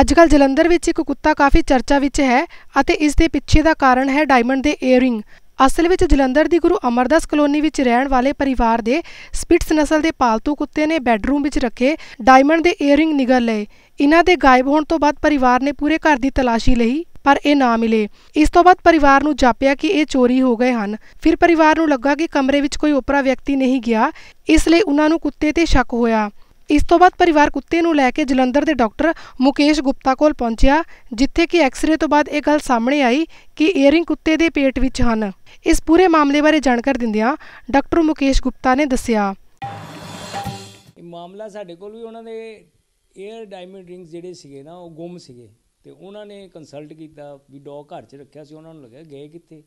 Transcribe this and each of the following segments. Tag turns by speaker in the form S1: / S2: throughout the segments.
S1: ਅੱਜਕੱਲ ਜਲੰਧਰ ਵਿੱਚ ਇੱਕ ਕੁੱਤਾ ਕਾਫੀ ਚਰਚਾ ਵਿੱਚ ਹੈ ਅਤੇ ਇਸ ਦੇ ਪਿੱਛੇ ਦਾ ਕਾਰਨ ਹੈ ਡਾਇਮੰਡ ਦੇ ਏਅਰਿੰਗ। ਅਸਲ ਵਿੱਚ ਜਲੰਧਰ ਦੀ ਗੁਰੂ ਅਮਰਦਾਸ ਕਲੋਨੀ ਵਿੱਚ ਰਹਿਣ ਵਾਲੇ ਪਰਿਵਾਰ ਦੇ ਸਪਿਟਸ ਨਸਲ ਦੇ ਪਾਲਤੂ ਕੁੱਤੇ ਨੇ ਬੈੱਡਰੂਮ ਵਿੱਚ ਰੱਖੇ ਡਾਇਮੰਡ ਦੇ ਏਅਰਿੰਗ ਨਿਗਲ ਲਏ। ਇਹਨਾਂ ਦੇ ਗਾਇਬ ਹੋਣ ਤੋਂ ਬਾਅਦ ਪਰਿਵਾਰ ਨੇ ਪੂਰੇ ਘਰ ਦੀ ਤਲਾਸ਼ੀ ਲਈ, ਪਰ ਇਹ ਨਾ ਮਿਲੇ। ਇਸ ਤੋਂ ਬਾਅਦ ਪਰਿਵਾਰ ਨੂੰ ਜਾਪਿਆ ਕਿ ਇਹ ਚੋਰੀ ਹੋ ਗਏ ਹਨ। ਫਿਰ ਪਰਿਵਾਰ ਨੂੰ ਲੱਗਾ ਕਿ ਕਮਰੇ ਵਿੱਚ ਕੋਈ ਓਪਰਾ ਵਿਅਕਤੀ ਨਹੀਂ ਗਿਆ, ਇਸ ਲਈ ਉਹਨਾਂ ਨੂੰ ਕੁੱਤੇ ਤੇ ਸ਼ੱਕ ਹੋਇਆ। ਇਸ ਤੋਂ ਬਾਅਦ ਪਰਿਵਾਰ ਕੁੱਤੇ ਨੂੰ ਲੈ ਕੇ ਜਲੰਧਰ ਦੇ ਡਾਕਟਰ ਮੁਕੇਸ਼ ਗੁਪਤਾ ਕੋਲ ਪਹੁੰਚਿਆ, ਜਿੱਥੇ ਕਿ ਐਕਸ-ਰੇ ਤੋਂ ਬਾਅਦ ਇਹ ਗੱਲ ਸਾਹਮਣੇ ਆਈ ਕਿ ਏਅਰਿੰਗ ਕੁੱਤੇ ਦੇ ਪੇਟ ਵਿੱਚ ਹਨ। ਇਸ ਪੂਰੇ ਮਾਮਲੇ ਬਾਰੇ ਜਾਣਕਾਰੀ ਦਿੰਦਿਆਂ ਡਾਕਟਰ ਮੁਕੇਸ਼ ਗੁਪਤਾ ਨੇ ਦੱਸਿਆ।
S2: ਇਹ ਮਾਮਲਾ ਸਾਡੇ ਕੋਲ ਵੀ ਉਹਨਾਂ ਦੇ 에ਅਰ ਡਾਇਮੰਡ ਰਿੰਗਸ ਜਿਹੜੇ ਸੀਗੇ ਨਾ, ਉਹ ਗੁੰਮ ਸੀਗੇ ਤੇ ਉਹਨਾਂ ਨੇ ਕੰਸਲਟ ਕੀਤਾ ਵੀ ਡੌਗ ਘਰ 'ਚ ਰੱਖਿਆ ਸੀ, ਉਹਨਾਂ ਨੂੰ ਲੱਗਿਆ ਗਏ ਕਿੱਥੇ?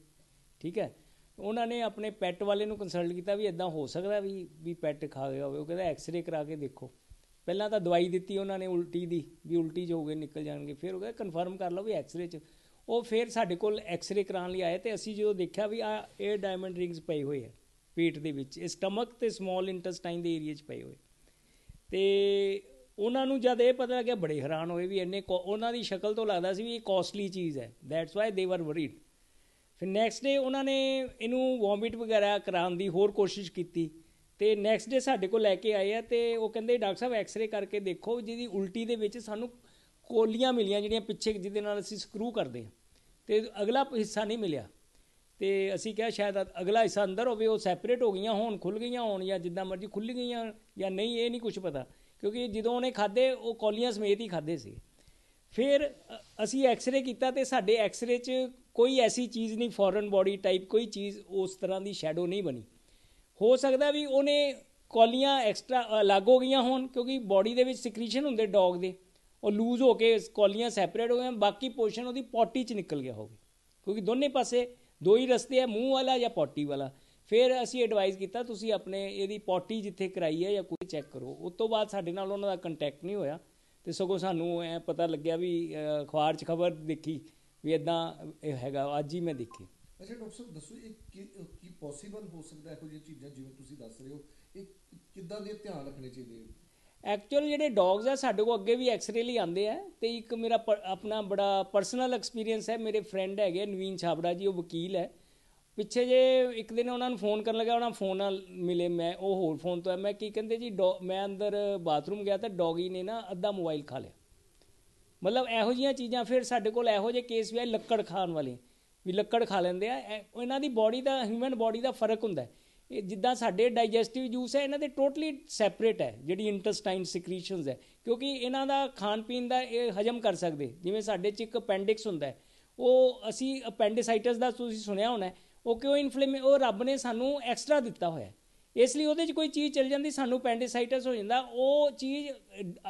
S2: ਠੀਕ ਹੈ? ਉਹਨਾਂ ਨੇ ਆਪਣੇ ਪੈਟ ਵਾਲੇ ਨੂੰ ਕੰਸਲਟ ਕੀਤਾ ਵੀ ਇਦਾਂ ਹੋ ਸਕਦਾ ਵੀ ਵੀ ਪੈਟ ਖਾ ਗਿਆ ਹੋਵੇ। ਉਹ ਕਹਿੰਦਾ ਐਕਸ-ਰੇ ਕਰਾ ਕੇ ਦੇਖੋ। ਪਹਿਲਾਂ ਤਾਂ ਦਵਾਈ ਦਿੱਤੀ ਉਹਨਾਂ ਨੇ ਉਲਟੀ ਦੀ, ਵੀ ਉਲਟੀ ਚ ਹੋ ਗਏ ਨਿਕਲ ਜਾਣਗੇ। ਫਿਰ ਉਹ ਕਹਿੰਦਾ ਕਨਫਰਮ ਕਰ ਲਓ ਵੀ ਐਕਸ-ਰੇ 'ਚ। ਉਹ ਫਿਰ ਸਾਡੇ ਕੋਲ ਐਕਸ-ਰੇ ਕਰਾਉਣ ਲਈ ਆਏ ਤੇ ਅਸੀਂ ਜਦੋਂ ਦੇਖਿਆ ਵੀ ਆ ਇਹ ਡਾਇਮੰਡ ਰਿੰਗਸ ਪਏ ਹੋਏ ਹੈ ਪੇਟ ਦੇ ਵਿੱਚ। ਇਹ ਸਟਮਕ ਤੇ ਸਮਾਲ ਇੰਟੈਸਟਾਈਨ ਦੇ ਏਰੀਆ 'ਚ ਪਏ ਹੋਏ। ਤੇ ਉਹਨਾਂ ਨੂੰ ਜਦ ਇਹ ਪਤਾ ਲੱਗਿਆ, ਬੜੇ ਹੈਰਾਨ ਹੋਏ ਵੀ ਇੰਨੇ ਉਹਨਾਂ ਦੀ ਸ਼ਕਲ ਤੋਂ ਲੱਗਦਾ ਸੀ ਵੀ ਇਹ ਕਾਸਟਲੀ ਚੀਜ਼ ਹੈ। ਦੈਟਸ ਵਾਈ ਦੇ ਵਰ ਵਰੀਡ ਫਿਰ ਨੈਕਸਟ ਡੇ ਉਹਨਾਂ ਨੇ ਇਹਨੂੰ ਵੋਮਿਟ ਵਗੈਰਾ ਕਰਾਉਣ ਦੀ ਹੋਰ ਕੋਸ਼ਿਸ਼ ਕੀਤੀ। ਤੇ ਨੈਕਸਟ ਡੇ ਸਾਡੇ ਕੋਲ ਲੈ ਕੇ ਆਏ ਆ ਤੇ ਉਹ ਕਹਿੰਦੇ ਡਾਕਟਰ ਸਾਹਿਬ ਐਕਸ-ਰੇ ਕਰਕੇ ਦੇਖੋ ਜਿਹਦੀ ਉਲਟੀ ਦੇ ਵਿੱਚ ਸਾਨੂੰ ਕੋਲੀਆਂ ਮਿਲੀਆਂ ਜਿਹੜੀਆਂ ਪਿੱਛੇ ਜਿਹਦੇ ਨਾਲ ਅਸੀਂ ਸਕਰੂ ਕਰਦੇ ਹਾਂ। ਤੇ ਅਗਲਾ ਹਿੱਸਾ ਨਹੀਂ ਮਿਲਿਆ। ਤੇ ਅਸੀਂ ਕਿਹਾ ਸ਼ਾਇਦ ਅਗਲਾ ਹਿੱਸਾ ਅੰਦਰ ਹੋਵੇ, ਉਹ ਸੈਪਰੇਟ ਹੋ ਗਈਆਂ, ਹੋਣ ਖੁੱਲ ਗਈਆਂ ਹੋਣ ਜਾਂ ਜਿੱਦਾਂ ਮਰਜ਼ੀ ਖੁੱਲ ਗਈਆਂ ਜਾਂ ਨਹੀਂ, ਇਹ ਨਹੀਂ ਕੁਝ ਪਤਾ। ਕਿਉਂਕਿ ਜਦੋਂ ਉਹਨੇ ਖਾਦੇ ਉਹ ਕੋਲੀਆਂ ਸਮੇਤ ਹੀ ਖਾਦੇ ਸੀ। ਫਿਰ ਅਸੀਂ ਐਕਸ-ਰੇ ਕੀਤਾ ਤੇ ਸਾਡੇ ਐਕਸ-ਰੇ 'ਚ ਕੋਈ ਐਸੀ ਚੀਜ਼ ਨਹੀਂ ਫੋਰਨ ਬਾਡੀ ਟਾਈਪ ਕੋਈ ਚੀਜ਼ ਉਸ ਤਰ੍ਹਾਂ ਦੀ ਸ਼ੈਡੋ ਨਹੀਂ ਬਣੀ। ਹੋ ਸਕਦਾ ਵੀ ਉਹਨੇ ਕੋਲੀਆਂ ਐਕਸਟਰਾ ਅਲੱਗ ਹੋ ਗਈਆਂ ਹੋਣ, ਕਿਉਂਕਿ ਬਾਡੀ ਦੇ ਵਿੱਚ ਸਿਕ੍ਰੀਸ਼ਨ ਹੁੰਦੇ ਡੌਗ ਦੇ। ਉਹ ਲੂਜ਼ ਹੋ ਕੇ ਕੋਲੀਆਂ ਸੈਪਰੇਟ ਹੋ ਗਈਆਂ, ਬਾਕੀ ਪੋਰਸ਼ਨ ਉਹਦੀ ਪੋਟੀ 'ਚ ਨਿਕਲ ਗਿਆ ਹੋਵੇ। ਕਿਉਂਕਿ ਦੋਨੇ ਪਾਸੇ ਦੋ ਹੀ ਰਸਤੇ ਆ, ਮੂੰਹ ਵਾਲਾ ਜਾਂ ਪੋਟੀ ਵਾਲਾ। ਫਿਰ ਅਸੀਂ ਐਡਵਾਈਸ ਕੀਤਾ, ਤੁਸੀਂ ਆਪਣੇ ਇਹਦੀ ਪੋਟੀ ਜਿੱਥੇ ਕਰਾਈ ਹੈ ਜਾਂ ਕੋਈ ਚੈੱਕ ਕਰੋ। ਉਸ ਤੋਂ ਬਾਅਦ ਸਾਡੇ ਨਾਲ ਉਹਨਾਂ ਦਾ ਕੰਟੈਕਟ ਨਹੀਂ ਹੋਇਆ, ਤੇ ਸਗੋਂ ਸਾਨੂੰ ਐ ਪਤਾ ਲੱਗਿਆ ਵੀ ਅਖਬਾਰ 'ਚ ਖਬਰ ਦੇਖੀ। ਵੀ ਇਦਾਂ ਇਹ ਹੈਗਾ ਅੱਜ ਹੀ ਮੈਂ ਦੇਖੀ।
S3: ਅੱਛਾ ਡਾਕਟਰ ਸਾਹਿਬ ਦੱਸੋ ਇਹ ਕੀ ਪੋਸੀਬਲ ਹੋ ਸਕਦਾ ਇਹੋ ਜਿਹੀਆਂ ਚੀਜ਼ਾਂ ਜਿਵੇਂ ਤੁਸੀਂ ਦੱਸ ਰਹੇ ਹੋ? ਇਹ ਕਿੱਦਾਂ ਦੇ ਧਿਆਨ ਰੱਖਣੇ ਚਾਹੀਦੇ
S2: ਐਕਚੁਅਲ ਜਿਹੜੇ ਡੌਗਸ ਆ ਸਾਡੇ ਕੋਲ ਅੱਗੇ ਵੀ ਐਕਸ-ਰੇ ਲਈ ਆਉਂਦੇ ਆ ਤੇ ਇੱਕ ਮੇਰਾ ਆਪਣਾ ਬੜਾ ਪਰਸਨਲ ਐਕਸਪੀਰੀਅੰਸ ਹੈ। ਮੇਰੇ ਫਰੈਂਡ ਹੈਗੇ ਨਵੀਨ ਛਾਬੜਾ ਜੀ ਉਹ ਵਕੀਲ ਹੈ। ਪਿੱਛੇ ਜੇ ਇੱਕ ਦਿਨ ਉਹਨਾਂ ਨੂੰ ਫੋਨ ਕਰਨ ਲੱਗਾ ਉਹਨਾਂ ਫੋਨ ਨਾਲ ਮਿਲੇ ਮੈਂ ਉਹ ਹੋਰ ਫੋਨ ਤੋਂ ਹੈ ਮੈਂ ਕੀ ਕਹਿੰਦੇ ਜੀ ਮੈਂ ਅੰਦਰ ਬਾਥਰੂਮ ਗਿਆ ਤਾਂ ਡੌਗੀ ਨੇ ਨਾ ਅੱਧਾ ਮੋਬਾਈਲ ਖਾ ਲਿਆ। ਮਤਲਬ ਇਹੋ ਜੀਆਂ ਚੀਜ਼ਾਂ ਫਿਰ ਸਾਡੇ ਕੋਲ ਇਹੋ ਜਿਹੇ ਕੇਸ ਵੀ ਆ ਲੱਕੜ ਖਾਣ ਵਾਲੇ, ਵੀ ਲੱਕੜ ਖਾ ਲੈਂਦੇ ਆ ਇਹਨਾਂ ਦੀ ਬਾਡੀ ਦਾ ਹਿਊਮਨ ਬਾਡੀ ਦਾ ਫ਼ਰਕ ਹੁੰਦਾ ਇਹ ਜਿੱਦਾਂ ਸਾਡੇ ਡਾਈਜੈਸਟਿਵ ਜੂਸ ਹੈ, ਇਹਨਾਂ ਦੇ ਟੋਟਲੀ ਸੈਪਰੇਟ ਹੈ, ਜਿਹੜੀ ਇੰਟੈਸਟਾਈਨ ਸਿਕ੍ਰੀਸ਼ਨਸ ਹੈ। ਕਿਉਂਕਿ ਇਹਨਾਂ ਦਾ ਖਾਣ ਪੀਣ ਦਾ ਇਹ ਹਜਮ ਕਰ ਸਕਦੇ, ਜਿਵੇਂ ਸਾਡੇ ਚ ਇੱਕ ਅਪੈਂਡਿਕਸ ਹੁੰਦਾ ਹੈ, ਉਹ ਅਸੀਂ ਅਪੈਂਡਿਸਾਈਟਸ ਦਾ ਤੁਸੀਂ ਸੁਣਿਆ ਹੋਣਾ ਉਹ ਕਿਉਂ ਇਨਫਲੇਮ ਉਹ ਰੱਬ ਨੇ ਸਾਨੂੰ ਐਕਸਟਰਾ ਦਿੱਤਾ ਹੋਇਆ ਇਸ ਲਈ ਉਹਦੇ 'ਚ ਕੋਈ ਚੀਜ਼ ਚੱਲ ਜਾਂਦੀ, ਸਾਨੂੰ ਪੈਂਡਿਸਾਈਟਸ ਹੋ ਜਾਂਦਾ, ਉਹ ਚੀਜ਼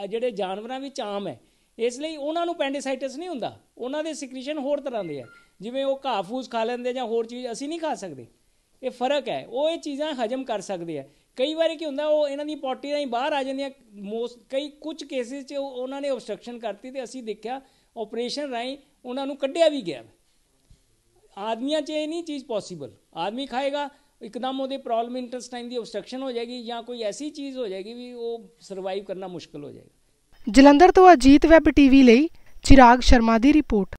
S2: ਜਿਹੜੇ ਜਾਨਵਰਾਂ ਵਿੱਚ ਆਮ ਹੈ ਇਸ ਲਈ ਉਹਨਾਂ ਨੂੰ ਪੈਂਡਿਸਾਈਟਸ ਨਹੀਂ ਹੁੰਦਾ। ਉਹਨਾਂ ਦੇ ਸਿਕ੍ਰੀਸ਼ਨ ਹੋਰ ਤਰ੍ਹਾਂ ਦੇ ਆ। ਜਿਵੇਂ ਉਹ ਘਾਹ ਫੂਸ ਖਾ ਲੈਂਦੇ ਜਾਂ ਹੋਰ ਚੀਜ਼ ਅਸੀਂ ਨਹੀਂ ਖਾ ਸਕਦੇ। ਇਹ ਫ਼ਰਕ ਹੈ। ਉਹ ਇਹ ਚੀਜ਼ਾਂ ਹਜਮ ਕਰ ਸਕਦੇ ਆ। ਕਈ ਵਾਰੀ ਕੀ ਹੁੰਦਾ, ਉਹ ਇਹਨਾਂ ਦੀ ਪੋਟੀ ਰਾਹੀਂ ਬਾਹਰ ਆ ਜਾਂਦੀਆਂ। ਮੋਸਟ ਕਈ ਕੁਝ ਕੇਸਿਸ 'ਚ ਉਹਨਾਂ ਨੇ ਆਬਸਟ੍ਰਕਸ਼ਨ ਕਰਤੀ ਤੇ ਅਸੀਂ ਦੇਖਿਆ ਆਪਰੇਸ਼ਨ ਰਾਹੀਂ ਉਹਨਾਂ ਨੂੰ ਕੱਢਿਆ ਵੀ ਗਿਆ। ਆਦਮੀਆਂ 'ਚ ਇਹ ਨਹੀਂ ਚੀਜ਼ ਪੋਸੀਬਲ ਆਦਮੀ ਖਾਏਗਾ, ਇੱਕਦਮ ਉਹਦੇ ਪ੍ਰੋਬਲਮ ਇੰਟੈਸਟਾਈਨ ਦੀ ਆਬਸਟ੍ਰਕਸ਼ਨ ਹੋ ਜਾਏਗੀ ਜਾਂ ਕੋਈ ਐਸੀ ਚੀਜ਼ ਹੋ ਜਾਏਗੀ ਵੀ ਉਹ ਸਰਵਾਈਵ ਕਰਨਾ ਮੁਸ਼ਕਲ ਹੋ ਜਾਏਗਾ।
S1: ਜਲੰਧਰ ਤੋਂ ਅਜੀਤ ਵੈਬ ਟੀਵੀ ਲਈ ਚਿਰਾਗ ਸ਼ਰਮਾ ਦੀ ਰਿਪੋਰਟ।